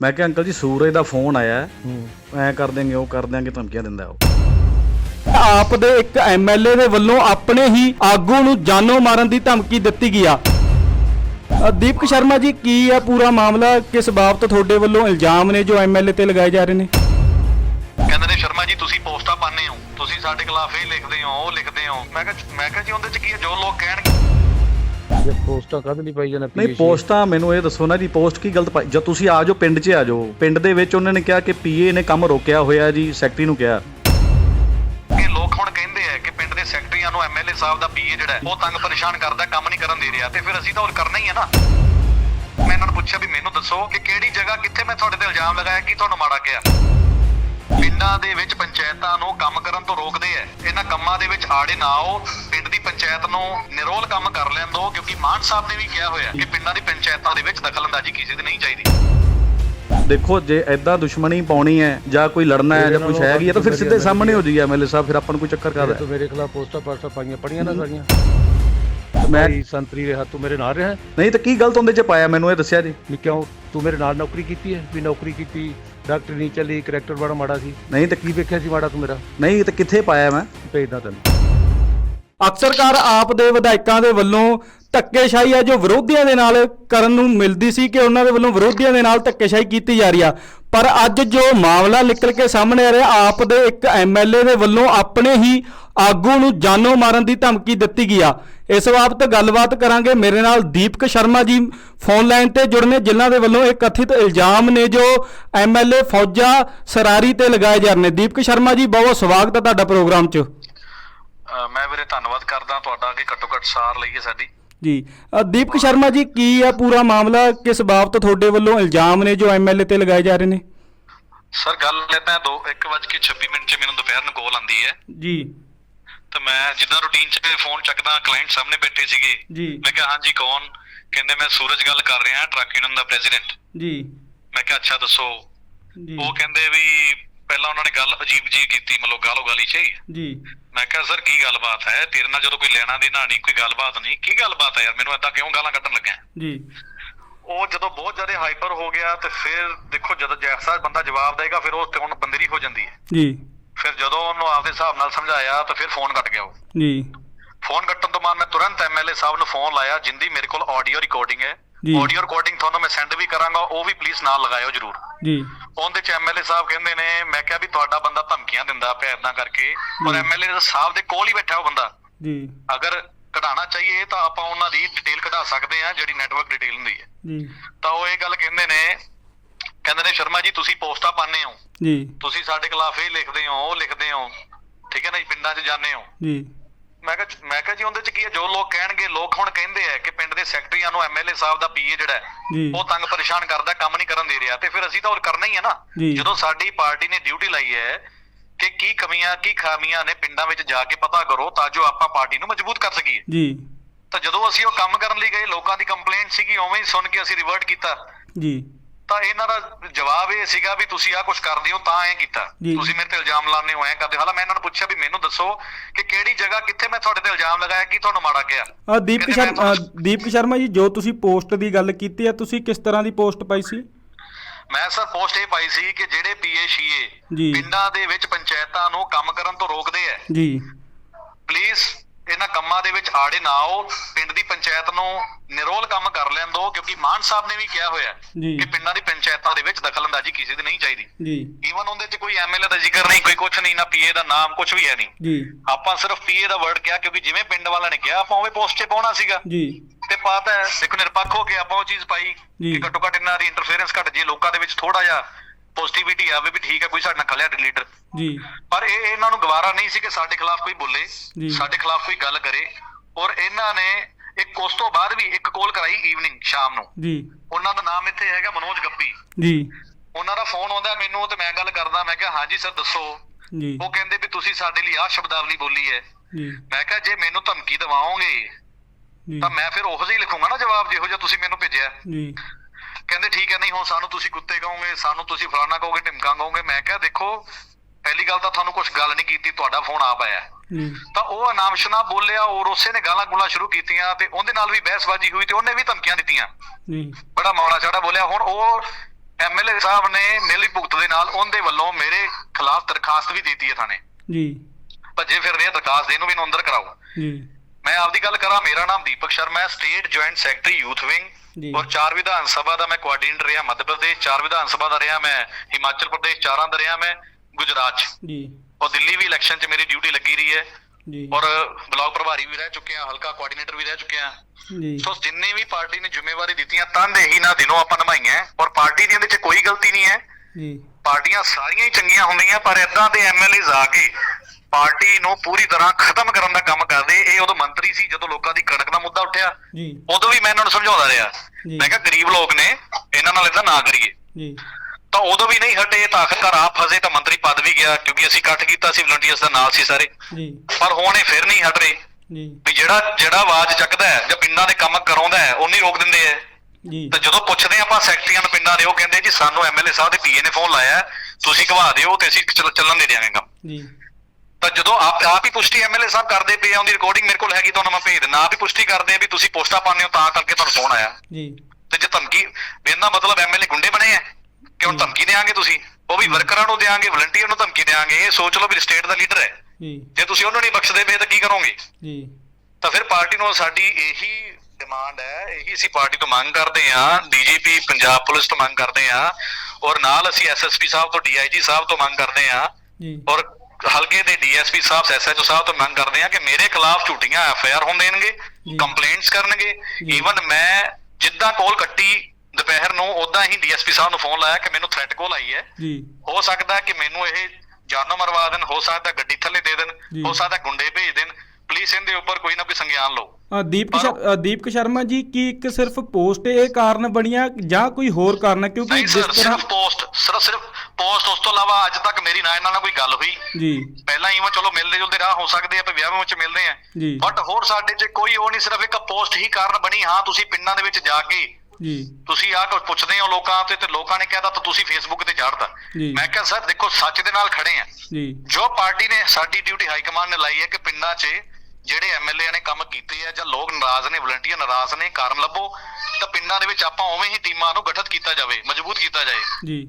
ਮੈਂ ਕਿਹਾ ਅੰਕਲ ਜੀ ਸੂਰਜ ਦਾ ਫੋਨ ਆਇਆ ਐਂ ਕਰ ਦੇਂਗੇ ਉਹ ਕਰ ਦਿਆਂਗੇ ਧਮਕੀਆਂ ਦਿੰਦਾ ਉਹ। ਆਪ ਦੇ ਇੱਕ ਐਮਐਲਏ ਦੇ ਵੱਲੋਂ ਆਪਣੇ ਹੀ ਆਗੂ ਨੂੰ ਜਾਨੋਂ ਮਾਰਨ ਦੀ ਧਮਕੀ ਦਿੱਤੀ ਗਈ ਆ। ਦੀਪਕ ਸ਼ਰਮਾ ਜੀ ਕੀ ਹੈ ਪੂਰਾ ਮਾਮਲਾ? ਕਿਸ ਬਾਬਤ ਤੁਹਾਡੇ ਵੱਲੋਂ ਇਲਜ਼ਾਮ ਨੇ ਜੋ ਐਮਐਲਏ ਤੇ ਲਗਾਏ ਜਾ ਰਹੇ ਨੇ? ਕਹਿੰਦੇ ਨੇ ਸ਼ਰਮਾ ਜੀ ਤੁਸੀਂ ਪੋਸਟਾਂ ਪਾਉਂਦੇ ਹੋ। ਤੁਸੀਂ ਸਾਡੇ ਖਿਲਾਫ ਇਹ ਲਿਖਦੇ ਹੋ ਉਹ ਲਿਖਦੇ ਹੋ। ਮੈਂ ਕਿਹਾ ਮੈਂ ਕਿਹਾ ਜੀ ਉਹਦੇ ਚ ਕੀ ਹੈ ਜੋ ਲੋਕ ਕਹਿਣਗੇ। ਜੇ ਪੋਸਟਾਂ ਕਦ ਨਹੀਂ ਪਾਈ ਜਾਣਾ ਨਹੀਂ ਪੋਸਟਾਂ ਮੈਨੂੰ ਇਹ ਦੱਸੋ ਨਾ ਜੀ ਪੋਸਟ ਕੀ ਗਲਤ ਪਾਈ ਜਦ ਤੁਸੀਂ ਆ ਜਾਓ ਪਿੰਡ 'ਚ ਆ ਜਾਓ। ਪਿੰਡ ਦੇ ਵਿੱਚ ਉਹਨਾਂ ਨੇ ਕਿਹਾ ਕਿ ਪੀਏ ਨੇ ਕੰਮ ਰੋਕਿਆ ਹੋਇਆ ਜੀ ਸੈਕਟਰੀ ਨੂੰ ਕਿਹਾ। ਕਿ ਲੋਕ ਹੁਣ ਕਹਿੰਦੇ ਆ ਕਿ ਪਿੰਡ ਦੇ ਸੈਕਟਰੀਆਂ ਨੂੰ ਐਮਐਲਏ ਸਾਹਿਬ ਦਾ ਪੀਏ ਜਿਹੜਾ ਹੈ, ਉਹ ਤੰਗ ਪਰੇਸ਼ਾਨ ਕਰਦਾ ਕੰਮ ਨਹੀਂ ਕਰਨ ਦੇ ਰਿਹਾ। ਤੇ ਫਿਰ ਅਸੀਂ ਤਾਂ ਹੋਰ ਕਰਨਾ ਹੀ ਹੈ ਨਾ। ਮੈਂ ਇਹਨਾਂ ਨੂੰ ਪੁੱਛਿਆ ਵੀ ਮੈਨੂੰ ਦੱਸੋ ਕਿ ਕਿਹੜੀ ਜਗ੍ਹਾ ਕਿੱਥੇ ਮੈਂ ਤੁਹਾਡੇ ਤੇ ਇਲਜ਼ਾਮ ਲਗਾਇਆ ਕੀ ਤੁਹਾਨੂੰ ਮਾੜਾ ਕਿਹਾ? ਪਿੰਡਾਂ ਦੇ ਵਿੱਚ ਪੰਚਾਇਤਾਂ ਨੂੰ ਕੰਮ ਕਰਨ ਤੋਂ ਰੋਕਦੇ ਐ। ਇਹਨਾਂ ਕੰਮਾਂ ਦੇ ਵਿੱਚ ਆੜੇ ਨਾ ਆਓ। ਪਿੰਡ ਦੀ ਪੰਚਾਇਤ ਨੂੰ ਨਿਰੋਲ ਕੰਮ ਕਰ ਲੈਣ ਦਿਓ ਕਿਉਂਕਿ ਮਾਨ ਸਾਹਿਬ ਨੇ ਵੀ ਕਿਹਾ ਹੋਇਆ ਕਿ ਪਿੰਡਾਂ ਦੀ ਪੰਚਾਇਤਾਂ ਦੇ ਵਿੱਚ ਦਖਲਅੰਦਾਜ਼ੀ ਕਿਸੇ ਦੀ ਨਹੀਂ ਚਾਹੀਦੀ। ਦੇਖੋ ਜੇ ਐਦਾਂ ਦੁਸ਼ਮਣੀ ਪਾਉਣੀ ਹੈ ਜਾਂ ਕੋਈ ਲੜਨਾ ਹੈ ਜਾਂ ਕੁਝ ਹੈਗੀ ਹੈ ਤਾਂ ਫਿਰ ਸਿੱਧੇ ਸਾਹਮਣੇ ਹੋ ਜਾਈਏ ਐਮਐਲਏ ਸਾਹਿਬ ਫਿਰ ਆਪਾਂ ਨੂੰ ਕੋਈ ਚੱਕਰ ਤੂੰ ਕਰਦਾ ਮੇਰੇ ਖਿਲਾਫ ਪੋਸਟਾਂ ਪਾਸਟਾਂ ਪਾਈਆਂ ਪੜੀਆਂ ਨਾ ਸਾਰੀਆਂ। ਮੈਂ ਮੈਂ ਸੰਤਰੀ ਰਿਹਾ ਤੂੰ ਮੇਰੇ ਨਾਲ ਰਿਹਾ ਨਹੀਂ ਤਾਂ ਕੀ ਗਲਤ ਉਹਦੇ 'ਚ ਪਾਇਆ ਮੈਨੂੰ ਇਹ ਦੱਸਿਆ ਜੀ? ਵੀ ਕਿਉਂ? ਤੂੰ ਮੇਰੇ ਨਾਲ ਨੌਕਰੀ ਕੀਤੀ ਹੈ? ਵੀ ਨੌਕਰੀ ਕੀਤੀ ਡਾਕਟਰ ਨਹੀਂ ਚੱਲੀ ਕਰੈਕਟਰ ਬੜਾ ਮਾੜਾ ਸੀ। ਨਹੀਂ ਤਾਂ ਕੀ ਵੇਖਿਆ ਸੀ ਮਾੜਾ ਤੂੰ ਮੇਰਾ? ਨਹੀਂ ਤਾਂ ਕਿੱਥੇ ਪਾਇਆ ਮੈਂ? ਭੇਜਦਾ ਤੈਨੂੰ। ਅਕਸਰਕਾਰ ਆਪ ਦੇ ਵਿਧਾਇਕਾਂ ਦੇ ਵੱਲੋਂ ਧੱਕੇਸ਼ਾਹੀ ਹੈ ਜੋ ਵਿਰੋਧੀਆਂ ਦੇ ਨਾਲ ਕਰਨ ਨੂੰ ਮਿਲਦੀ ਸੀ ਕਿ ਉਹਨਾਂ ਦੇ ਵੱਲੋਂ ਵਿਰੋਧੀਆਂ ਦੇ ਨਾਲ ਧੱਕੇਸ਼ਾਹੀ ਕੀਤੀ ਜਾ ਰਹੀ ਆ। ਪਰ ਅੱਜ ਜੋ ਮਾਮਲਾ ਨਿਕਲ ਕੇ ਸਾਹਮਣੇ ਆ ਰਿਹਾ ਆਪ ਦੇ ਇੱਕ ਐਮਐਲਏ ਦੇ ਵੱਲੋਂ ਆਪਣੇ ਹੀ ਆਗੂ ਨੂੰ ਜਾਨੋਂ ਮਾਰਨ ਦੀ ਧਮਕੀ ਦਿੱਤੀ ਗਈ ਆ। ਇਸ ਬਾਬਤ ਗੱਲਬਾਤ ਕਰਾਂਗੇ ਮੇਰੇ ਨਾਲ ਦੀਪਕ ਸ਼ਰਮਾ ਜੀ ਫੋਨ ਲਾਈਨ ਤੇ ਜੁੜਨੇ ਜਿਨ੍ਹਾਂ ਦੇ ਵੱਲੋਂ ਇਹ ਕਥਿਤ ਇਲਜ਼ਾਮ ਨੇ ਜੋ ਐਮਐਲਏ ਫੌਜਾ ਸਰਾਰੀ ਤੇ ਲਗਾਏ ਜਾ ਰਹੇ ਨੇ। ਦੀਪਕ ਸ਼ਰਮਾ ਜੀ ਬਹੁਤ ਬਹੁਤ ਸਵਾਗਤ ਹੈ ਤੁਹਾਡਾ ਪ੍ਰੋਗਰਾਮ 'ਚ। ਮੈਂ ਵੀਰੇ ਧੰਨਵਾਦ ਕਰਦਾ ਤੁਹਾਡਾ ਕਿ ਘੱਟੋ ਘੱਟ ਸਾਰ ਲਈਏ ਸਾਡੀ। ਜੀ। ਦੀਪਕ ਸ਼ਰਮਾ ਜੀ ਕੀ ਹੈ ਪੂਰਾ ਮਾਮਲਾ ਕਿਸ ਬਾਬਤ ਤੁਹਾਡੇ ਵੱਲੋਂ ਇਲਜ਼ਾਮ ਨੇ ਜੋ ਐਮਐਲਏ ਤੇ ਲਗਾਏ ਜਾ ਰਹੇ ਨੇ? ਸਰ ਗੱਲ ਇਦਾਂ ਦੋ 1:26 ਮਿੰਟ 'ਚ ਮੈਨੂੰ ਦੁਪਹਿਰ ਨੂੰ ਕਾਲ ਆਂਦੀ ਹੈ। ਜੀ। ਤੇ ਮੈਂ ਜਿੱਦਾਂ ਰੂਟੀਨ 'ਚ ਫੋਨ ਚੱਕਦਾ ਕਲਾਇੰਟ ਸਾਹਮਣੇ ਬੈਠੇ ਸੀਗੇ। ਜੀ। ਮੈਂ ਕਿਹਾ ਹਾਂਜੀ ਕੌਣ? ਕਹਿੰਦੇ ਮੈਂ ਸੂਰਜ ਗੱਲ ਕਰ ਰਿਹਾ ਟਰੱਕ ਯੂਨੀਅਨ ਦਾ ਪ੍ਰੈਜ਼ੀਡੈਂਟ ਜੀ। ਮੈਂ ਕਿਹਾ ਅੱਛਾ ਦੱਸੋ। ਜੀ। ਉਹ ਕਹਿੰਦੇ ਵੀ ਪਹਿਲਾਂ ਉਹਨਾਂ ਨੇ ਗੱਲ ਅਜੀਬ ਜੀ ਕੀਤੀ ਮਤਲਬ ਗਾਲੋ ਗਾਲੀ ਚ ਜੀ। ਮੈਂ ਕਿਹਾ ਸਰ ਕੀ ਗੱਲਬਾਤ ਹੈ? ਤੇਰੇ ਨਾਲ ਜਦੋਂ ਕੋਈ ਲੈਣਾ ਦੇਣਾ ਨਹੀਂ ਕੋਈ ਗੱਲਬਾਤ ਨਹੀਂ ਕੀ ਗੱਲਬਾਤ ਹੈ ਯਾਰ? ਮੈਨੂੰ ਏਦਾਂ ਕਿਉਂ ਗਾਲਾਂ ਕੱਢਣ ਲੱਗਿਆ? ਜੀ। ਉਹ ਜਦੋਂ ਬਹੁਤ ਜ਼ਿਆਦਾ ਹਾਈਪਰ ਹੋ ਗਿਆ ਤੇ ਫਿਰ ਦੇਖੋ ਜਦੋਂ ਜੈਸਾ ਬੰਦਾ ਜਵਾਬ ਦੇਗਾ ਫਿਰ ਉਹ ਤੇ ਹੁਣ ਬੰਦਰੀ ਹੋ ਜਾਂਦੀ ਹੈ। ਜੀ। ਫਿਰ ਜਦੋਂ ਉਹਨੂੰ ਆਪਦੇ ਹਿਸਾਬ ਨਾਲ ਸਮਝਾਇਆ ਤਾਂ ਫਿਰ ਫੋਨ ਕੱਟ ਗਿਆ ਉਹ। ਜੀ। ਫੋਨ ਕੱਟਣ ਤੋਂ ਬਾਅਦ ਮੈਂ ਤੁਰੰਤ ਐਮਐਲਏ ਸਾਹਿਬ ਨੂੰ ਫੋਨ ਲਾਇਆ ਜਿੰਦੀ ਮੇਰੇ ਕੋਲ ਆਡੀਓ ਰਿਕਾਰਡਿੰਗ ਹੈ। ਆਡੀਓ ਰਿਕਾਰਡਿੰਗ ਤੁਹਾਨੂੰ ਮੈਂ ਸੈਂਡ ਵੀ ਕਰਾਂਗਾ ਉਹ ਵੀ ਪਲੀਜ਼ ਨਾਲ ਲਗਾਇਓ ਜਰੂਰ। ਜੀ। ਉਹਦੇ ਚ ਐਮਐਲਏ ਸਾਹਿਬ ਕਹਿੰਦੇ ਨੇ ਮੈਂ ਕਿਹਾ ਵੀ ਤੁਹਾਡਾ ਬੰਦਾ ਧਮਕੀਆਂ ਦਿੰਦਾ ਪਿਆ ਇਦਾਂ ਕਰਕੇ। ਔਰ ਐਮਐਲਏ ਸਾਹਿਬ ਦੇ ਕੋਲ ਹੀ ਬੈਠਾ ਉਹ ਬੰਦਾ। ਜੀ। ਅਗਰ ਕਢਾਣਾ ਚਾਹੀਏ ਤਾਂ ਆਪਾਂ ਉਹਨਾਂ ਦੀ ਡਿਟੇਲ ਕਢਾ ਸਕਦੇ ਹਾਂ ਜਿਹੜੀ ਨੈਟਵਰਕ ਡਿਟੇਲ ਹੁੰਦੀ ਹੈ। ਜੀ। ਤਾਂ ਉਹ ਇਹ ਗੱਲ ਕਹਿੰਦੇ ਨੇ ਕਹਿੰਦੇ ਨੇ ਸ਼ਰਮਾ ਜੀ ਤੁਸੀਂ ਪੋਸਟਾਂ ਪਾਉਂਦੇ ਹੋ। ਜੀ। ਤੁਸੀਂ ਸਾਡੇ ਖਿਲਾਫ ਇਹ ਲਿਖਦੇ ਹੋ ਉਹ ਲਿਖਦੇ ਹੋ। ਠੀਕ ਹੈ ਨਾ ਜੀ ਪਿੰਡਾਂ 'ਚ ਜਾਂਦੇ ਹੋ। ਜੀ। ਮੈਂ ਕਿਹਾ ਮੈਂ ਕਿਹਾ ਜੀ ਉਹਦੇ 'ਚ ਕੀ ਹੈ? ਜੋ ਲੋਕ ਕਹਿਣਗੇ ਲੋਕ ਹੁਣ ਕਹਿੰਦੇ ਆ ਕਿ ਪਿੰਡ ਦੇ ਸੈਕਟਰੀਆਂ ਨੂੰ ਐਮਐਲਏ ਸਾਹਿਬ ਦਾ ਪੀਏ ਜਿਹੜਾ ਹੈ, ਉਹ ਤੰਗ ਪਰੇਸ਼ਾਨ ਕਰਦਾ ਕੰਮ ਨਹੀਂ ਕਰਨ ਦੇ ਰਿਹਾ। ਤੇ ਫਿਰ ਅਸੀਂ ਤਾਂ ਹੋਰ ਕਰਨਾ ਹੀ ਹੈ ਨਾ। ਜੀ। ਜਦੋਂ ਸਾਡੀ ਪਾਰਟੀ ਨੇ ਡਿਊਟੀ ਲਾਈ ਹੈ ਕਿ ਕੀ ਕਮੀਆਂ ਕੀ ਖਾਮੀਆਂ ਨੇ ਪਿੰਡਾਂ ਵਿੱਚ ਜਾ ਕੇ ਪਤਾ ਕਰੋ ਤਾਂ ਜੋ ਆਪਾਂ ਪਾਰਟੀ ਨੂੰ ਮਜ਼ਬੂਤ ਕਰ ਸਕੀਏ। ਜੀ। ਤਾਂ ਜਦੋਂ ਅਸੀਂ ਉਹ ਕੰਮ ਕਰਨ ਲਈ ਗਏ ਲੋਕਾਂ ਦੀ ਕੰਪਲੇਂਟ ਸੀਗੀ ਉਵੇਂ ਹੀ ਸੁਣ ਕੇ ਅਸੀਂ ਰਿਵਰਟ ਕੀਤਾ। ਜੀ। ਤਾਂ ਇਹਨਾਂ ਦਾ ਜਵਾਬ ਇਹ ਸੀਗਾ ਵੀ ਤੁਸੀਂ ਆਹ ਕੁਝ ਕਰਦੇ ਹੋ ਤਾਂ ਐਂ ਕੀਤਾ। ਤੁਸੀਂ ਮੇਰੇ ਤੇ ਇਲਜ਼ਾਮ ਲਾਉਂਦੇ ਹੋ ਐਂ ਕਰਦੇ ਹਾਲਾਂ ਮੈਂ ਇਹਨਾਂ ਨੂੰ ਪੁੱਛਿਆ ਵੀ ਮੈਨੂੰ ਦੱਸੋ ਕਿ ਕਿਹੜੀ ਜਗ੍ਹਾ ਕਿੱਥੇ ਮੈਂ ਤੁਹਾਡੇ ਤੇ ਇਲਜ਼ਾਮ ਲਗਾਇਆ ਕੀ ਤੁਹਾਨੂੰ ਮਾੜਾ ਕਿਹਾ? ਦੀਪਕ ਸ਼ਰਮਾ ਦੀਪਕ ਸ਼ਰਮਾ ਜੀ ਜੋ ਤੁਸੀਂ ਪੋਸਟ ਦੀ ਗੱਲ ਕੀਤੀ ਹੈ ਤੁਸੀਂ ਕਿਸ ਤਰ੍ਹਾਂ ਦੀ ਪੋਸਟ ਪਾਈ ਸੀ? ਮੈਂ ਸਰ ਪੋਸਟ ਇਹ ਪਾਈ ਸੀ ਕਿ ਜਿਹੜੇ ਪੀਏਸ਼ੀਏ ਜੀ। ਪਿੰਡਾਂ ਦੇ ਵਿੱਚ ਪੰਚਾਇਤਾਂ ਨੂੰ ਕੰਮ ਕਰਨ ਤੋਂ ਰੋਕਦੇ ਐ ਜੀ। ਪਲੀਜ਼ ਕੰਮਾਂ ਦੇ ਵਿੱਚ ਆੜੇ ਨਾ ਆਓ ਪਿੰਡ ਦੀ ਪੰਚਾਇਤ ਨੂੰ ਨਿਰੋਲ ਕੰਮ ਕਰ ਲੈਣ ਦਿਓ ਕਿਉਂਕਿ ਮਾਨ ਸਾਹਿਬ ਨੇ ਵੀ ਕਿਹਾ ਹੋਇਆ। ਕਿ ਪਿੰਡਾਂ ਦੀ ਪੰਚਾਇਤਾਂ ਦੇ ਵਿੱਚ ਦਖਲਅੰਦਾਜ਼ੀ ਕਿਸੇ ਦੀ ਨਹੀਂ ਚਾਹੀਦੀ। ਜੀ। ਈਵਨ ਉਹਦੇ 'ਚ ਕੋਈ ਐਮਐਲਏ ਦਾ ਜ਼ਿਕਰ ਨਹੀਂ ਕੋਈ ਕੁਝ ਨਹੀਂ ਨਾ ਪੀਏ ਦਾ ਨਾਮ ਕੁਝ ਵੀ ਹੈ ਨਹੀਂ। ਜੀ। ਆਪਾਂ ਸਿਰਫ ਪੀਏ ਦਾ ਵਰਡ ਕਿਹਾ ਕਿਉਂਕਿ ਜਿਵੇਂ ਪਿੰਡ ਵਾਲਿਆਂ ਨੇ ਕਿਹਾ ਆਪਾਂ ਉਵੇਂ ਪੋਸਟ 'ਚ ਪਾਉਣਾ ਸੀਗਾ। ਜੀ। ਤੇ ਪਤਾ ਹੈ ਦੇਖੋ ਨਿਰਪੱਖ ਹੋ ਕੇ ਆਪਾਂ ਉਹ ਚੀਜ਼ ਪਾਈ। ਕਿ ਘੱਟੋ ਘੱਟ ਇਹਨਾਂ ਦੀ ਇੰਟਰਫੇਰੈਂਸ ਘਟ ਜੇ ਲੋਕਾਂ ਦੇ ਵਿੱਚ ਥੋੜਾ ਜਿਹਾ ਪੋਜ਼ਿਟਿਵਿਟੀ ਆਵੇ ਵੀ ਠੀਕ ਹੈ ਕੋਈ ਸਾਡੇ ਨਾਲ ਖਲਿਆ ਲੀਡਰ ਜੀ। ਪਰ ਇਹ ਇਹਨਾਂ ਨੂੰ ਗਵਾਰਾ ਨਹੀਂ ਸੀ ਕਿ ਸਾਡੇ ਖਿਲਾਫ ਕੋਈ ਬੋਲੇ। ਸਾਡੇ ਖਿਲਾਫ ਕੋਈ ਗੱਲ ਕਰੇ। ਔਰ ਇਹਨਾਂ ਨੇ ਇੱਕ ਉਸ ਤੋਂ ਬਾਅਦ ਵੀ ਇੱਕ ਕਾਲ ਕਰਾਈ ਈਵਨਿੰਗ ਸ਼ਾਮ ਨੂੰ। ਜੀ। ਉਹਨਾਂ ਦਾ ਨਾਮ ਇੱਥੇ ਹੈਗਾ ਮਨੋਜ ਗੱਪੀ। ਜੀ। ਉਹਨਾਂ ਦਾ ਫੋਨ ਆਉਂਦਾ ਮੈਨੂੰ ਤੇ ਮੈਂ ਗੱਲ ਕਰਦਾ ਮੈਂ ਕਿਹਾ ਹਾਂਜੀ ਸਰ ਦੱਸੋ। ਜੀ। ਉਹ ਕਹਿੰਦੇ ਵੀ ਤੁਸੀਂ ਸਾਡੇ ਲਈ ਆਹ ਸ਼ਬਦਾਵਲੀ ਬੋਲੀ ਹੈ। ਜੀ। ਮੈਂ ਕਿਹਾ ਜੇ ਮੈਨੂੰ ਧਮਕੀ ਦਿਵਾਓਗੇ ਤਾਂ ਮੈਂ ਫਿਰ ਉਹੋ ਜਿਹਾ ਹੀ ਲਿਖੂੰਗਾ ਨਾ ਜਵਾਬ ਜਿਹੋ ਜਿਹਾ ਤੁਸੀਂ ਮੈਨੂੰ ਭੇਜਿਆ। ਜੀ। ਕਹਿੰਦੇ ਠੀਕ ਹੈ ਨਹੀਂ ਹੁਣ ਸਾਨੂੰ ਤੁਸੀਂ ਕੁੱਤੇ ਕਹੋਗੇ ਸਾਨੂੰ ਤੁਸੀਂ ਫਲਾਣਾ ਕਹੋਗੇ ਢਿਮਕਾਂ ਕਹੋਗੇ। ਮੈਂ ਕਿਹਾ ਦੇਖੋ ਪਹਿਲੀ ਗੱਲ ਤਾਂ ਤੁਹਾਨੂੰ ਕੁਝ ਗੱਲ ਨਹੀਂ ਕੀਤੀ ਤੁਹਾਡਾ ਫੋਨ ਆਪ ਆਇਆ। ਤਾਂ ਉਹ ਅਨਾਮਸ਼ਨਾ ਬੋਲਿਆ ਔਰ ਉਸੇ ਨੇ ਗਾਲਾਂ ਗੁਲਾਂ ਸ਼ੁਰੂ ਕੀਤੀਆਂ ਤੇ ਉਹਦੇ ਨਾਲ ਵੀ ਬਹਿਸਬਾਜ਼ੀ ਹੋਈ ਤੇ ਉਹਨੇ ਵੀ ਧਮਕੀਆਂ ਦਿੱਤੀਆਂ। ਬੜਾ ਮੌੜਾ ਛਾੜਾ ਬੋਲਿਆ। ਹੁਣ ਉਹ ਐਮਐਲਏ ਸਾਹਿਬ ਨੇ ਮਿਲੀ ਭੁਗਤ ਦੇ ਨਾਲ ਉਹਦੇ ਵੱਲੋਂ ਮੇਰੇ ਖਿਲਾਫ ਦਰਖਾਸਤ ਵੀ ਦਿੱਤੀ ਹੈ ਥਾਣੇ। ਜੀ। ਭੱਜੇ ਫਿਰ ਰਹੇ ਦਰਖਾਸਤ ਦੇਣ ਨੂੰ ਵੀ ਇਹਨੂੰ ਅੰਦਰ ਕਰਾਓ। ਜੀ। ਮੈਂ ਆਪਦੀ ਗੱਲ ਕਰਾਂ ਮੇਰਾ ਨਾਮ ਦੀਪਕ ਸ਼ਰਮਾ ਹੈ state joint secretary youth. Wing ਔਰ ਚਾਰ ਵਿਧਾਨ ਸਭਾ ਦਾ ਮੈਂ ਕੋਆਰਡੀਨੇਟਰ ਰਿਹਾ ਮੱਧ ਪ੍ਰਦੇਸ਼ ਚਾਰ ਵਿਧਾਨ ਸਭਾ ਦਾ ਰਿਹਾ ਮੈਂ ਹਿਮਾਚਲ ਪ੍ਰਦੇਸ਼ ਚਾਰਾਂ ਦਾ ਰਿਹਾ ਮੈਂ ਗੁਜਰਾਤ 'ਚ। ਜੀ। ਔਰ ਦਿੱਲੀ ਵੀ ਇਲੈਕਸ਼ਨ 'ਚ ਮੇਰੀ ਡਿਊਟੀ ਲੱਗੀ ਰਹੀ ਹੈ। ਜੀ। ਔਰ ਬਲਾਕ ਪ੍ਰਭਾਰੀ ਵੀ ਰਹਿ ਚੁੱਕੇ ਆ ਹਲਕਾ ਕੋਆਰਡੀਨੇਟਰ ਵੀ ਰਹਿ ਚੁੱਕੇ ਆ। ਜੀ। ਸੋ ਜਿੰਨੇ ਵੀ ਪਾਰਟੀ ਨੇ ਜ਼ਿੰਮੇਵਾਰੀ ਦਿੱਤੀਆਂ ਤੰਦ ਇਹੀ ਨਾ ਦਿਨੋਂ ਆਪਾਂ ਨਿਭਾਈਆਂ। ਔਰ ਪਾਰਟੀ ਦੀ ਇਹਦੇ 'ਚ ਕੋਈ ਗਲਤੀ ਨਹੀਂ ਹੈ। ਜੀ। ਪਾਰਟੀਆਂ ਸਾਰੀਆਂ ਹੀ ਚੰਗੀਆਂ ਹੁੰਦੀਆਂ ਪਰ ਇਦਾਂ ਦੇ ਐਮਐਲਏਜ਼ ਆ ਕੇ ਪਾਰਟੀ ਨੂੰ ਪੂਰੀ ਤਰ੍ਹਾਂ ਖਤਮ ਕਰਨ ਦਾ ਕੰਮ ਕਰਦੇ। ਇਹ ਉਦੋਂ ਮੰਤਰੀ ਸੀ ਜਦੋਂ ਲੋਕਾਂ ਦੀ ਕਣਕ ਦਾ ਮੁੱਦਾ ਉੱਠਿਆ। ਜੀ। ਉਦੋਂ ਵੀ ਮੈਂ ਇਹਨਾਂ ਨੂੰ ਸਮਝਾਉਂਦਾ ਰਿਹਾ। ਮੈਂ ਕਿਹਾ ਗਰੀਬ ਲੋਕ ਨੇ ਇਹਨਾਂ ਨਾਲ ਇਦਾਂ ਨਾ ਕਰੀਏ। ਜੀ। ਤਾਂ ਉਦੋਂ ਵੀ ਨਹੀਂ ਹਟੇ ਤਾਂ ਆਖਰਕਾਰ ਆਪ ਫਸੇ ਤਾਂ ਮੰਤਰੀ ਪਦ ਵੀ ਗਿਆ ਕਿਉਂਕਿ ਅਸੀਂ ਇਕੱਠ ਕੀਤਾ ਸੀ ਵਲੰਟੀਅਰਸ ਦਾ ਨਾਲ ਸੀ ਸਾਰੇ। ਜੀ। ਪਰ ਹੁਣ ਇਹ ਫਿਰ ਨਹੀਂ ਹਟ ਰਹੇ। ਜੀ। ਵੀ ਜਿਹੜਾ ਜਿਹੜਾ ਆਵਾਜ਼ ਚੱਕਦਾ ਹੈ ਜਾਂ ਪਿੰਡਾਂ ਦੇ ਕੰਮ ਕਰਾਉਂਦਾ ਹੈ ਉਹ ਨਹੀਂ ਰੋਕ ਦਿੰਦੇ ਹੈ। ਜੀ। ਤੇ ਜਦੋਂ ਪੁੱਛਦੇ ਆਪਾਂ ਸੈਕਟਰੀਆਂ ਨੂੰ ਪਿੰਡਾਂ ਦੇ ਉਹ ਕਹਿੰਦੇ ਜੀ ਸਾਨੂੰ ਐਮਐਲਏ ਸਾਹਿਬ ਦੇ ਪੀਏ ਨੇ ਫੋਨ ਲਾਇਆ ਤੁਸੀਂ ਘਵਾ ਦਿਓ ਤੇ ਅਸੀਂ ਚੱਲ- ਚੱਲਣ ਦੇ ਦਿਆਂਗੇ ਕੰਮ। ਜੀ। ਤਾਂ ਜਦੋਂ ਆਪ ਆਪ ਹੀ ਪੁਸ਼ਟੀ ਐਮਐਲਏ ਸਾਹਿਬ ਕਰਦੇ ਪਏ ਆ ਉਹਦੀ ਰਿਕਾਰਡਿੰਗ ਮੇਰੇ ਕੋਲ ਹੈਗੀ ਤੁਹਾਨੂੰ ਮੈਂ ਭੇਜ ਦਿੰਦਾ। ਆਪ ਹੀ ਪੁਸ਼ਟੀ ਕਰਦੇ ਆ ਵੀ ਤੁਸੀਂ ਪੋਸਟਾਂ ਪਾਉਂਦੇ ਹੋ ਤਾਂ ਕਰਕੇ ਤੁਹਾਨੂੰ ਫੋਨ ਆਇਆ। ਜੀ। ਤੇ ਜੇ ਧਮਕੀ ਇਹਦਾ ਮਤਲਬ ਐਮਐਲਏ ਗੁੰਡੇ ਬਣੇ ਆ ਕਿ ਹੁਣ ਧਮਕੀ ਦੇਾਂਗੇ ਤੁਸੀਂ? ਉਹ ਵੀ ਵਰਕਰਾਂ ਨੂੰ ਦੇਾਂਗੇ ਵਲੰਟੀਅਰ ਨੂੰ ਧਮਕੀ ਦੇਾਂਗੇ ਇਹ ਸੋਚ ਲਓ ਵੀ ਸਟੇਟ ਦਾ ਲੀਡਰ ਹੈ। ਜੀ। ਜੇ ਤੁਸੀਂ ਉਹਨੂੰ ਨਹੀਂ ਬਖਸ਼ਦੇ ਪਏ ਤਾਂ ਕੀ ਕਰੋਗੇ? ਜੀ। ਤਾਂ ਫਿਰ ਪਾਰਟੀ ਨੂੰ ਸਾਡੀ ਇਹੀ ਡਿਮਾਂਡ ਹੈ ਇਹੀ ਅਸੀਂ ਪਾਰਟੀ ਤੋਂ ਮੰਗ ਕਰਦੇ ਹਾਂ ਡੀਜੀਪੀ ਪੰਜਾਬ ਪੁਲਿਸ ਤੋਂ ਮੰਗ ਕਰਦੇ ਹਾਂ ਔਰ ਨਾਲ ਅਸੀਂ ਐਸਐਸਪੀ ਸਾਹਿਬ ਤੋਂ ਡੀਆਈਜੀ ਸਾਹਿਬ ਤੋਂ ਮੰਗ ਕਰਦੇ ਹਾਂ ਜੀ। ਔਰ ਹਲਕੇ ਦੇ ਡੀਐਸਪੀ ਸਾਹਿਬ ਐਸਐਚਓ ਸਾਹਿਬ ਤੋਂ ਮੰਗ ਕਰਦੇ ਹਾਂ ਕਿ ਮੇਰੇ ਖਿਲਾਫ ਝੂਠੀਆਂ ਐਫਆਈਆਰ ਹੋਣ ਦੇਣਗੇ। ਕੰਪਲੇਂਟਸ ਕਰਨਗੇ। ਈਵਨ ਮੈਂ ਜਿੱਦਾਂ ਕੋਲ ਕੱਟੀ ਦੁਪਹਿਰ ਨੂੰ ਉਦਾਂ ਹੀ ਡੀਐਸਪੀ ਸਾਹਿਬ ਨੂੰ ਫੋਨ ਲਾਇਆ ਕਿ ਮੈਨੂੰ ਥ੍ਰੈਟ ਕੋਲ ਆਈ ਹੈ। ਜੀ। ਹੋ ਸਕਦਾ ਹੈ ਕਿ ਮੈਨੂੰ ਇਹ ਜਾਨੋਂ ਮਰਵਾ ਦੇਣ ਹੋ ਸਕਦਾ ਗੱਡੀ ਥੱਲੇ ਦੇ ਦੇਣ। ਹੋ ਸਕਦਾ ਗੁੰਡੇ ਭੇਜ ਦੇਣ। ਪਲੀਜ਼ ਇਹਦੇ ਉੱਪਰ ਕੋਈ ਨਾ ਕੋਈ ਸੰਗਿਆਨ ਲਓ ਦੀਪਕ ਦੀਪਕ ਸ਼ਰਮਾ ਜੀ ਕੀ ਇੱਕ ਸਿਰਫ ਪੋਸਟ ਇਹ ਕਾਰਨ ਬਣੀਆਂ ਜਾਂ ਕੋਈ ਹੋਰ ਕਾਰਨ ਹੈ? ਕਿਉਂਕਿ ਜਿਸ ਤਰ੍ਹਾਂ ਸਿਰਫ ਪੋਸਟ ਸਿਰਫ ਸਿਰਫ ਪੋਸਟ ਉਸ ਤੋਂ ਇਲਾਵਾ ਅੱਜ ਤੱਕ ਮੇਰੀ ਨਾ ਇਹਨਾਂ ਨਾਲ ਕੋਈ ਗੱਲ ਹੋਈ। ਜੀ। ਪਹਿਲਾਂ ਇਵੇਂ ਚਲੋ ਮਿਲਦੇ ਜੁਲਦੇ ਰਾਹ ਹੋ ਸਕਦੇ ਆ ਵੀ ਵਿਆਹਾਂ ਵਿੱਚ ਮਿਲਦੇ ਆ ਬਟ ਹੋਰ ਸਾਡੇ 'ਚ ਕੋਈ ਉਹ ਨਹੀਂ ਸਿਰਫ ਇੱਕ ਪੋਸਟ ਹੀ ਕਾਰਨ ਬਣੀ ਹਾਂ ਤੁਸੀਂ ਪਿੰਡਾਂ ਦੇ ਵਿੱਚ ਜਾ ਕੇ ਜੀ ਤੁਸੀਂ ਆ ਕੁਝ ਪੁੱਛਦੇ ਹੋ ਲੋਕਾਂ ਤੇ ਤੇ ਲੋਕਾਂ ਨੇ ਕਹਿਤਾ ਤਾਂ ਤੁਸੀਂ ਫੇਸਬੁੱਕ ਤੇ ਚਾੜਤਾ ਜੀ। ਮੈਂ ਕਿਹਾ ਸਰ ਦੇਖੋ ਸੱਚ ਦੇ ਨਾਲ ਖੜੇ ਆ ਜੀ ਜੋ ਪਾਰਟੀ ਨੇ ਸਾਡੀ ਡਿਊਟੀ ਹਾਈ ਕਮਾਂਡ ਨੇ ਲਾਈ ਹੈ ਕਿ ਪਿੰਡਾਂ 'ਚ ਜਿਹੜੇ ਐਮਐਲਏ ਨੇ ਕੰਮ ਕੀਤੇ ਆ ਜਾਂ ਲੋਕ ਨਾਰਾਜ਼ ਨੇ ਵਲੰਟੀਅਰ ਨਾਰਾਜ਼ ਨੇ ਕਾਰਨ ਲੱਭੋ ਤਾਂ ਪਿੰਡਾਂ ਦੇ ਵਿੱਚ ਆਪਾਂ ਉਵੇਂ ਹੀ ਟੀਮਾਂ ਨੂੰ ਗਠਿਤ ਕੀਤਾ ਜਾਵੇ ਮਜ਼ਬੂਤ ਕੀਤਾ ਜਾਏ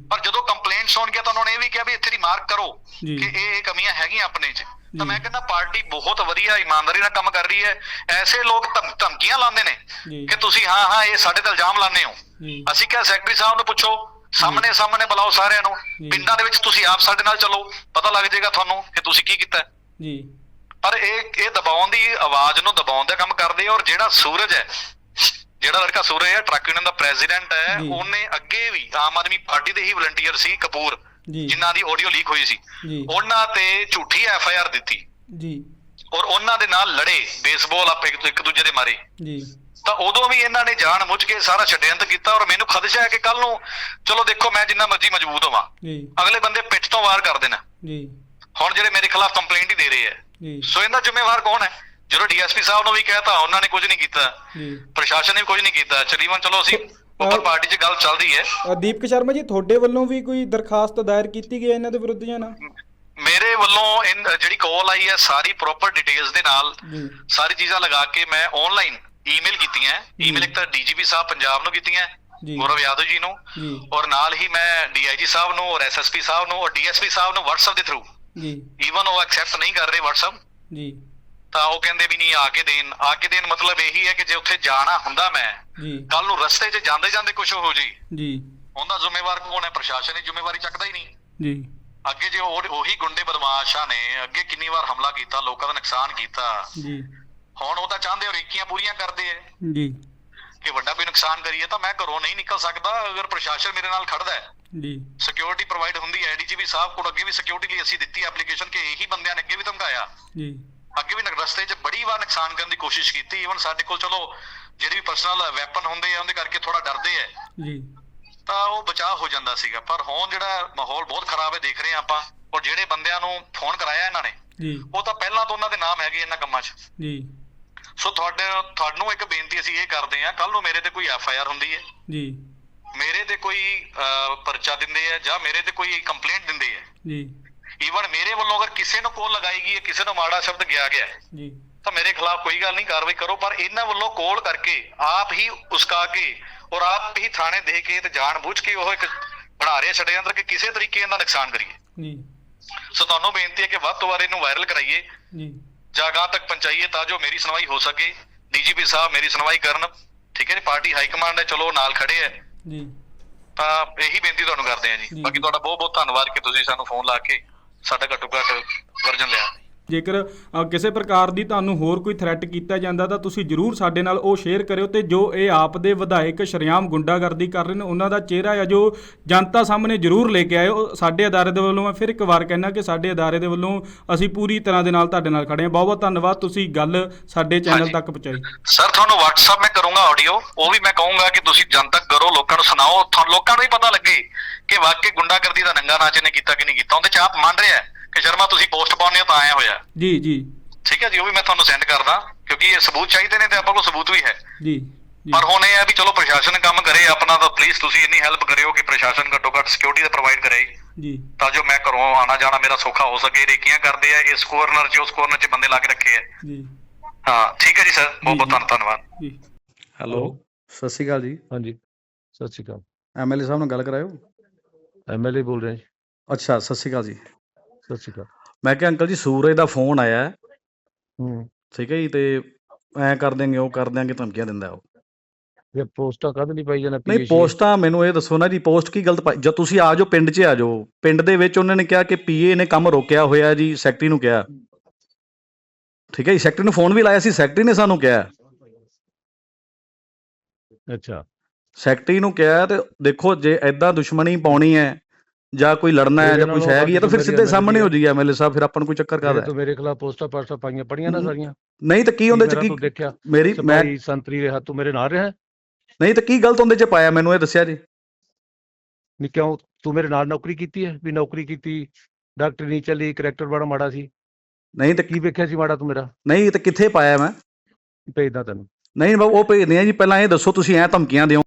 ਪਰ ਜਦੋਂ ਕੰਪਲੇਂਟਸ ਹੋਣਗੀਆਂ ਤਾਂ ਉਹਨਾਂ ਨੇ ਇਹ ਵੀ ਕਿਹਾ ਵੀ ਇੱਥੇ ਦੀ ਮਾਰਕ ਕਰੋ। ਕਿ ਇਹ ਇਹ ਕਮੀਆਂ ਹੈਗੀਆਂ ਆਪਣੇ 'ਚ। ਤਾਂ ਮੈਂ ਕਹਿੰਦਾ ਪਾਰਟੀ ਬਹੁਤ ਵਧੀਆ ਇਮਾਨਦਾਰੀ ਨਾਲ ਕੰਮ ਕਰ ਰਹੀ ਹੈ ਐਸੇ ਲੋਕ ਧਮ- ਧਮਕੀਆਂ ਲਾਉਂਦੇ ਨੇ। ਕਿ ਤੁਸੀਂ ਹਾਂ ਹਾਂ ਇਹ ਸਾਡੇ ਤੇ ਇਲਜ਼ਾਮ ਲਾਉਂਦੇ ਹੋ ਅਸੀਂ ਕਿਹਾ ਸੈਕਟਰੀ ਸਾਹਿਬ ਨੂੰ ਪੁੱਛੋ ਸਾਹਮਣੇ ਸਾਹਮਣੇ ਬੁਲਾਓ ਸਾਰਿਆਂ ਨੂੰ। ਪਿੰਡਾਂ ਦੇ ਵਿੱਚ ਤੁਸੀਂ ਆਪ ਸਾਡੇ ਨਾਲ ਚੱਲੋ ਪਤਾ ਲੱਗ ਜਾਏਗਾ ਤੁਹਾਨੂੰ ਕਿ ਤੁਸੀਂ ਕੀ ਕੀਤਾ। ਜੀ ਪਰ ਇਹ ਇਹ ਦਬਾਉਣ ਦੀ ਆਵਾਜ਼ ਨੂੰ ਦਬਾਉਣ ਦਾ ਕੰਮ ਕਰਦੇ ਆ ਔਰ ਜਿਹੜਾ ਸੂਰਜ ਹੈ ਜਿਹੜਾ ਲੜਕਾ ਸੂਰਜ ਹੈ ਟਰੱਕ ਯੂਨੀਅਨ ਦਾ ਪ੍ਰੈਜ਼ੀਡੈਂਟ ਹੈ। ਉਹਨੇ ਅੱਗੇ ਵੀ ਆਮ ਆਦਮੀ ਪਾਰਟੀ ਦੇ ਹੀ ਵਲੰਟੀਅਰ ਸੀ ਕਪੂਰ ਜਿਨ੍ਹਾਂ ਦੀ ਆਡੀਓ ਲੀਕ ਹੋਈ ਸੀ। ਉਹਨਾਂ ਤੇ ਝੂਠੀ ਐਫ ਆਈ ਆਰ ਦਿੱਤੀ। ਜੀ। ਔਰ ਉਹਨਾਂ ਦੇ ਨਾਲ ਲੜੇ ਬੇਸਬਾਲ ਆਪੇ ਇੱਕ ਦੂਜੇ ਦੇ ਮਾਰੇ। ਜੀ। ਤਾਂ ਉਦੋਂ ਵੀ ਇਹਨਾਂ ਨੇ ਜਾਣ ਮੁੱਝ ਕੇ ਸਾਰਾ ਛੱਡਿਆੰਤ ਕੀਤਾ ਔਰ ਮੈਨੂੰ ਖਦਸ਼ਾ ਹੈ ਕਿ ਕੱਲ ਨੂੰ ਚਲੋ ਦੇਖੋ ਮੈਂ ਜਿੰਨਾ ਮਰਜ਼ੀ ਮਜ਼ਬੂਤ ਹੋਵਾਂ। ਜੀ। ਅਗਲੇ ਬੰਦੇ ਪਿੱਠ ਤੋਂ ਵਾਰ ਕਰ ਦੇਣਾ। ਜੀ। ਹੁਣ ਜਿਹੜੇ ਮੇਰੇ ਖਿਲਾਫ ਕੰਪਲੇਂਟ ਹੀ ਦੇ ਰਹੇ ਆ। ਜੀ। ਸੋ ਇਹਦਾ ਜ਼ਿੰਮੇਵਾਰ ਕੌਣ ਹੈ? ਜਦੋਂ ਡੀਐਸਪੀ ਸਾਹਿਬ ਨੂੰ ਵੀ ਕਹਿਤਾ ਉਹਨਾਂ ਨੇ ਕੁਝ ਨਹੀਂ ਕੀਤਾ। ਜੀ। ਪ੍ਰਸ਼ਾਸਨ ਨੇ ਵੀ ਕੁਝ ਨਹੀਂ ਕੀਤਾ। ਚਲੀਵਨ ਚਲੋ ਅਸੀਂ ਉੱਪਰ ਪਾਰਟੀ 'ਚ ਗੱਲ ਚੱਲਦੀ ਹੈ। ਦੀਪਕ ਸ਼ਰਮਾ ਜੀ ਤੁਹਾਡੇ ਵੱਲੋਂ ਵੀ ਕੋਈ ਦਰਖਾਸਤ ਦਾਇਰ ਕੀਤੀ ਗਈ ਹੈ ਇਹਨਾਂ ਦੇ ਵਿਰੁੱਧ ਜਾਂ ਨਾ ਮੇਰੇ ਵੱਲੋਂ ਜਿਹੜੀ ਕਾਲ ਆਈ ਹੈ ਸਾਰੀ ਪ੍ਰੋਪਰ ਡਿਟੇਲਸ ਦੇ ਨਾਲ ਸਾਰੀ ਚੀਜ਼ਾਂ ਲਗਾ ਕੇ ਮੈਂ ਆਨਲਾਈਨ ਈਮੇਲ ਕੀਤੀਆਂ। ਈਮੇਲ ਇੱਕ ਤਾਂ ਡੀਜੀਪੀ ਸਾਹਿਬ ਪੰਜਾਬ ਨੂੰ ਕੀਤੀਆਂ। ਗੌਰਵ ਯਾਦਵ ਜੀ ਨੂੰ ਔਰ ਨਾਲ ਹੀ ਮੈਂ ਡੀਆਈਜੀ ਸਾਹਿਬ ਨੂੰ ਔਰ ਐਸਐਸਪੀ ਸਾਹਿਬ ਨੂੰ ਔਰ ਡੀਐਸਪੀ ਸਾਹਿਬ ਨੂੰ WhatsApp ਦੇ ਥਰੂ ਜੀ। ਈਵਨ ਉਹ ਐਕਸੈਪਟ ਨਹੀਂ ਕਰ ਰਹੇ WhatsApp ਜੀ। ਤਾਂ ਉਹ ਕਹਿੰਦੇ ਵੀ ਨਹੀਂ ਆ ਕੇ ਦੇਣ। ਆ ਕੇ ਦੇਣ ਮਤਲਬ ਇਹੀ ਹੈ ਕਿ ਜੇ ਉੱਥੇ ਜਾਣਾ ਹੁੰਦਾ ਮੈਂ ਜੀ। ਕੱਲ ਨੂੰ ਰਸਤੇ 'ਚ ਜਾਂਦੇ ਜਾਂਦੇ ਕੁਝ ਹੋ ਜੀ। ਜੀ। ਉਹਦਾ ਜ਼ਿੰਮੇਵਾਰ ਕੌਣ ਹੈ? ਪ੍ਰਸ਼ਾਸਨ ਦੀ ਜ਼ਿੰਮੇਵਾਰੀ ਚੱਕਦਾ ਹੀ ਨਹੀਂ। ਜੀ। ਅੱਗੇ ਜੇ ਉਹ ਉਹੀ ਗੁੰਡੇ ਬਦਮਾਸ਼ਾਂ ਨੇ ਅੱਗੇ ਕਿੰਨੀ ਵਾਰ ਹਮਲਾ ਕੀਤਾ ਲੋਕਾਂ ਦਾ ਨੁਕਸਾਨ ਕੀਤਾ। ਜੀ। ਹੁਣ ਉਹ ਤਾਂ ਚਾਹੁੰਦੇ ਹੋ ਰੇਕੀਆਂ ਪੂਰੀਆਂ ਕਰਦੇ ਐ। ਜੀ। ਕਿ ਵੱਡਾ ਕੋਈ ਨੁਕਸਾਨ ਕਰੀਏ ਤਾਂ ਮੈਂ ਘਰੋਂ ਨਹੀਂ ਨਿਕਲ ਸਕਦਾ ਅਗਰ ਪ੍ਰਸ਼ਾਸਨ ਮੇਰੇ ਨਾਲ ਖੜਦਾ ਹੈ ਜੀ। ਸਿਕਿਉਰਿਟੀ ਪ੍ਰੋਵਾਈਡ ਹੁੰਦੀ ਹੈ ਡੀਜੀਪੀ ਸਾਹਿਬ ਕੋਲ ਅੱਗੇ ਵੀ ਸਿਕਿਉਰਿਟੀ ਲਈ ਅਸੀਂ ਦਿੱਤੀ ਐਪਲੀਕੇਸ਼ਨ ਕਿ ਇਹੀ ਬੰਦਿਆਂ ਨੇ ਅੱਗੇ ਵੀ ਧਮਕਾਇਆ। ਜੀ। ਅੱਗੇ ਵੀ ਨਗ- ਰਸਤੇ 'ਚ ਬੜੀ ਵਾਰ ਨੁਕਸਾਨ ਕਰਨ ਦੀ ਕੋਸ਼ਿਸ਼ ਕੀਤੀ। ਈਵਨ ਸਾਡੇ ਕੋਲ ਚਲੋ ਜਿਹੜੇ ਵੀ ਪਰਸਨਲ ਵੈਪਨ ਹੁੰਦੇ ਆ ਉਹਦੇ ਕਰਕੇ ਥੋੜਾ ਡਰਦੇ ਆ। ਜੀ। ਤਾਂ ਉਹ ਬਚਾਅ ਹੋ ਜਾਂਦਾ ਸੀਗਾ। ਪਰ ਹੁਣ ਜਿਹੜਾ ਮਾਹੌਲ ਬਹੁਤ ਖਰਾਬ ਹੈ ਦੇਖ ਰਹੇ ਹਾਂ ਆਪਾਂ। ਔਰ ਜਿਹੜੇ ਬੰਦਿਆਂ ਨੂੰ ਫੋਨ ਕਰਾਇਆ ਇਹਨਾਂ ਨੇ ਜੀ। ਉਹ ਤਾਂ ਪਹਿਲਾਂ ਤੋਂ ਉਹਨਾਂ ਦੇ ਨਾਮ ਹੈਗੇ ਇਹਨਾਂ ਕੰਮਾਂ 'ਚ। ਜੀ। ਸੋ ਤੁਹਾਡੇ ਤੁਹਾਨੂੰ ਇੱਕ ਬੇਨਤੀ ਅਸੀਂ ਇਹ ਕਰਦੇ ਹਾਂ ਕੱਲ ਨੂੰ ਮੇਰੇ ਤੇ ਕੋਈ ਐਫ ਆਈ ਆਰ ਹੁੰਦੀ ਹੈ। ਜੀ। ਮੇਰੇ ਤੇ ਕੋਈ ਪਰਚਾ ਦਿੰਦੇ ਆ ਜਾਂ ਮੇਰੇ ਤੇ ਕੋਈ ਕੰਪਲੇਂਟ ਦਿੰਦੇ ਆ। ਜੀ। ਈਵਨ ਮੇਰੇ ਵੱਲੋਂ ਅਗਰ ਕਿਸੇ ਨੂੰ ਕੋਲ ਲਗਾਈ ਗਈ ਹੈ ਕਿਸੇ ਨੂੰ ਮਾੜਾ ਸ਼ਬਦ ਗਿਆ ਗਿਆ ਜੀ। ਤਾਂ ਮੇਰੇ ਖਿਲਾਫ ਕੋਈ ਗੱਲ ਨਹੀਂ ਕਾਰਵਾਈ ਕਰੋ ਪਰ ਇਹਨਾਂ ਵੱਲੋਂ ਕੋਲ ਕਰਕੇ ਆਪ ਹੀ ਉਸਕਾ ਕੇ ਔਰ ਆਪ ਹੀ ਥਾਣੇ ਦੇ ਕੇ ਤੇ ਜਾਣ ਬੁੱਝ ਕੇ ਉਹ ਇੱਕ ਬਣਾ ਰਹੇ ਛੜਯੰਤਰ ਕਿ ਕਿਸੇ ਤਰੀਕੇ ਇਹਦਾ ਨੁਕਸਾਨ ਕਰੀਏ। ਜੀ। ਸੋ ਤੁਹਾਨੂੰ ਬੇਨਤੀ ਹੈ ਕਿ ਵੱਧ ਤੋਂ ਵੱਧ ਇਹਨੂੰ ਵਾਇਰਲ ਕਰਾਈਏ। ਜੀ। ਜਾਂ ਅਗਾਂਹ ਤੱਕ ਪਹੁੰਚਾਈਏ ਤਾਂ ਜੋ ਮੇਰੀ ਸੁਣਵਾਈ ਹੋ ਸਕੇ। ਡੀਜੀਪੀ ਸਾਹਿਬ ਮੇਰੀ ਸੁਣਵਾਈ ਕਰਨ। ਠੀਕ ਹੈ ਜੀ ਪਾਰਟੀ ਹਾਈ ਕਮਾਂਡ ਹੈ ਚਲੋ ਨਾਲ ਖੜੇ ਹੈ। ਜੀ। ਤਾਂ ਇਹੀ ਬੇਨਤੀ ਤੁਹਾਨੂੰ ਕਰਦੇ ਆ। ਜੀ। ਬਾਕੀ ਤੁਹਾਡਾ ਬਹੁਤ ਬਹੁਤ ਧੰਨਵਾਦ ਕਿ ਤੁਸੀਂ ਸਾਨੂੰ ਫੋਨ ਲਾ ਕੇ ਸਾਡਾ ਘੱਟੋ ਘੱਟ ਵਰਜਨ ਲਿਆ। ਜੇਕਰ ਕਿਸੇ ਪ੍ਰਕਾਰ ਦੀ ਤੁਹਾਨੂੰ ਹੋਰ ਕੋਈ ਥ੍ਰੈਟ ਕੀਤਾ ਜਾਂਦਾ ਤਾਂ ਤੁਸੀਂ ਜਰੂਰ ਸਾਡੇ ਨਾਲ ਉਹ ਸ਼ੇਅਰ ਕਰਿਓ ਤੇ ਜੋ ਇਹ ਆਪ ਦੇ ਵਿਧਾਇਕ ਸ਼ਰਿਆਮ ਗੁੰਡਾਗਰਦੀ ਕਰ ਰਹੇ ਨੇ ਉਹਨਾਂ ਦਾ ਚਿਹਰਾ ਆ ਜੋ ਜਨਤਾ ਸਾਹਮਣੇ ਜਰੂਰ ਲੈ ਕੇ ਆਇਓ। ਸਾਡੇ ਅਦਾਰੇ ਦੇ ਵੱਲੋਂ ਮੈਂ ਫਿਰ ਇੱਕ ਵਾਰ ਕਹਿਣਾ ਕਿ ਸਾਡੇ ਅਦਾਰੇ ਦੇ ਵੱਲੋਂ ਅਸੀਂ ਪੂਰੀ ਤਰ੍ਹਾਂ ਦੇ ਨਾਲ ਤੁਹਾਡੇ ਨਾਲ ਖੜੇ ਹਾਂ। ਬਹੁਤ ਬਹੁਤ ਧੰਨਵਾਦ ਤੁਸੀਂ ਗੱਲ ਸਾਡੇ ਚੈਨਲ। ਤੱਕ ਪਹੁੰਚਾਈ। ਸਰ ਤੁਹਾਨੂੰ WhatsApp ਮੈਂ ਕਰੂੰਗਾ ਆਡੀਓ ਉਹ ਵੀ ਮੈਂ ਕਹੂੰਗਾ ਕਿ ਤੁਸੀਂ ਜਨਤਕ ਕਰੋ ਲੋਕਾਂ ਨੂੰ ਸੁਣਾਓ। ਤੁਹਾਨੂੰ ਲੋਕਾਂ ਨੂੰ ਵੀ ਪਤਾ ਲੱਗੇ ਕਿ ਵਾਕਈ ਗੁੰਡਾਗਰਦੀ ਦਾ ਨੰਗਾ ਨਾਚ ਇਹਨੇ ਕੀਤਾ ਕਿ ਨਹੀਂ ਕੀਤਾ। ਉਹਦੇ ਚ ਆਪ ਮੰਨ ਰਿਹਾ ਹੈ। ਕਿ ਸ਼ਰਮਾ ਤੁਸੀਂ ਪੋਸਟ ਪਾਉਂਦੇ ਹੋ ਤਾਂ ਆਇਆ ਹੋਇਆ। ਜੀ ਜੀ। ਠੀਕ ਹੈ ਜੀ ਉਹ ਵੀ ਮੈਂ ਤੁਹਾਨੂੰ ਸੈਂਡ ਕਰਦਾ ਕਿਉਂਕਿ ਇਹ ਸਬੂਤ ਚਾਹੀਦੇ ਨੇ ਤੇ ਆਪਾਂ ਕੋਲ ਸਬੂਤ ਵੀ ਹੈ। ਜੀ ਜੀ। ਪਰ ਹੁਣ ਇਹ ਹੈ ਵੀ ਚਲੋ ਪ੍ਰਸ਼ਾਸਨ ਕੰਮ ਕਰੇ ਆਪਣਾ ਤਾਂ ਪਲੀਜ਼ ਤੁਸੀਂ ਇੰਨੀ ਹੈਲਪ ਕਰਿਓ ਕਿ ਪ੍ਰਸ਼ਾਸਨ ਘੱਟੋ ਘੱਟ ਸਿਕਿਉਰਿਟੀ ਦਾ ਪ੍ਰੋਵਾਈਡ ਕਰੇ। ਜੀ। ਤਾਂ ਜੋ ਮੈਂ ਘਰੋਂ ਆਣਾ ਜਾਣਾ ਮੇਰਾ ਸੌਖਾ ਹੋ ਸਕੇ ਰੇਕੀਆਂ ਕਰਦੇ ਆ ਇਸ ਕੋਰਨਰ 'ਚ ਉਸ ਕੋਰਨਰ 'ਚ ਬੰਦੇ ਲਾ ਕੇ ਰੱਖੇ ਆ। ਜੀ। ਹਾਂ ਠੀਕ ਹੈ ਜੀ ਸਰ ਬਹੁਤ ਬਹੁਤ ਧੰਨਵਾਦ ਜੀ। ਹੈਲੋ। ਸਤਿ ਸ਼੍ਰੀ ਅਕਾਲ ਜੀ। ਹਾਂਜੀ ਸਤਿ ਸ਼੍ਰੀ ਅਕਾਲ। ਐਮਐਲਏ ਸਾਹਿਬ ਨਾਲ ਗੱਲ ਕਰਾਇਓ। ਐਮਐਲਏ ਬੋਲ ਰਹੇ ਜੀ। ਅੱਛਾ ਸਤਿ ਸ਼੍ਰੀ ਅਕਾਲ ਜੀ। ਸਤਿ ਸ਼੍ਰੀ ਅਕਾਲ। ਮੈਂ ਕਿਹਾ ਅੰਕਲ ਜੀ ਸੂਰਜ ਦਾ ਫੋਨ ਆਇਆ। ਹੈ, ਹੂੰ ਠੀਕ ਹੈ ਜੀ ਤੇ ਐ ਕਰ ਦੇਂਗੇ ਉਹ ਕਰ ਦਿਆਂਗੇ ਧਮਕੀਆਂ ਦਿੰਦਾ ਉਹ। ਇਹ ਪੋਸਟਾਂ ਕਦ ਨਹੀਂ ਪਾਈ ਜਾਣਾ ਨਹੀਂ ਪੋਸਟਾਂ ਮੈਨੂੰ ਇਹ ਦੱਸੋ ਨਾ ਜੀ ਪੋਸਟ ਕੀ ਗਲਤ ਪਾਈ ਜਦ ਤੁਸੀਂ ਆ ਜਾਓ ਪਿੰਡ 'ਚ ਆ ਜਾਓ। ਪਿੰਡ ਦੇ ਵਿੱਚ ਉਹਨਾਂ ਨੇ ਕਿਹਾ ਕਿ ਪੀਏ ਨੇ ਕੰਮ ਰੋਕਿਆ ਹੋਇਆ ਜੀ ਸੈਕਟਰੀ ਨੂੰ ਕਿਹਾ। ਠੀਕ ਹੈ ਜੀ ਸੈਕਟਰੀ ਨੂੰ ਫੋਨ ਵੀ ਲਾਇਆ ਸੀ ਸੈਕਟਰੀ ਨੇ ਸਾਨੂੰ ਕਿਹਾ। ਅੱਛਾ। ਸੈਕਟਰੀ ਨੂੰ ਕਿਹਾ ਤੇ ਦੇਖੋ ਜੇ ਐਦਾਂ ਦੁਸ਼ਮਣੀ ਪਾਉਣੀ ਹੈ ਜਾਂ ਕੋਈ ਲੜਨਾ ਹੈ ਜਾਂ ਕੁਝ ਹੈਗੀ ਹੈ ਤਾਂ ਫਿਰ ਸਿੱਧੇ ਸਾਹਮਣੇ ਹੋ ਜੀ ਐਮਐਲਏ ਸਾਹਿਬ ਫਿਰ ਆਪਾਂ ਨੂੰ ਕੋਈ ਚੱਕਰ ਕਾਹਦਾ ਤੂੰ ਮੇਰੇ ਖਿਲਾਫ ਪੋਸਟਾਂ ਪਾਸਟਾਂ ਪਾਈਆਂ ਪੜੀਆਂ ਨਾ ਸਾਰੀਆਂ। ਨਹੀਂ ਤਾਂ ਕੀ ਉਹਦੇ 'ਚ ਕੀ ਮੇਰੀ ਮੈਂ ਸੰਤਰੀ ਰਿਹਾ ਤੂੰ ਮੇਰੇ ਨਾਲ ਰਿਹਾ ਨਹੀਂ ਤਾਂ ਕੀ ਗਲਤ ਉਹਦੇ 'ਚ ਪਾਇਆ ਮੈਨੂੰ ਇਹ ਦੱਸਿਆ ਜੀ। ਨਹੀਂ ਕਿਉਂ? ਤੂੰ ਮੇਰੇ ਨਾਲ ਨੌਕਰੀ ਕੀਤੀ ਹੈ? ਵੀ ਨੌਕਰੀ ਕੀਤੀ ਡਾਕਟਰ ਨਹੀਂ ਚੱਲੀ ਕਰੈਕਟਰ ਬੜਾ ਮਾੜਾ ਸੀ। ਨਹੀਂ ਤਾਂ ਕੀ ਵੇਖਿਆ ਸੀ ਮਾੜਾ ਤੂੰ ਮੇਰਾ? ਨਹੀਂ ਤਾਂ ਕਿੱਥੇ ਪਾਇਆ ਮੈਂ? ਭੇਜਦਾ ਤੈਨੂੰ। ਨਹੀਂ ਬਾਬੂ ਉਹ ਭੇਜਦੇ ਆ ਜੀ ਪਹਿਲਾਂ ਇਹ ਦੱਸੋ ਤੁਸੀਂ ਐ ਧਮਕੀਆਂ ਦਿਓ।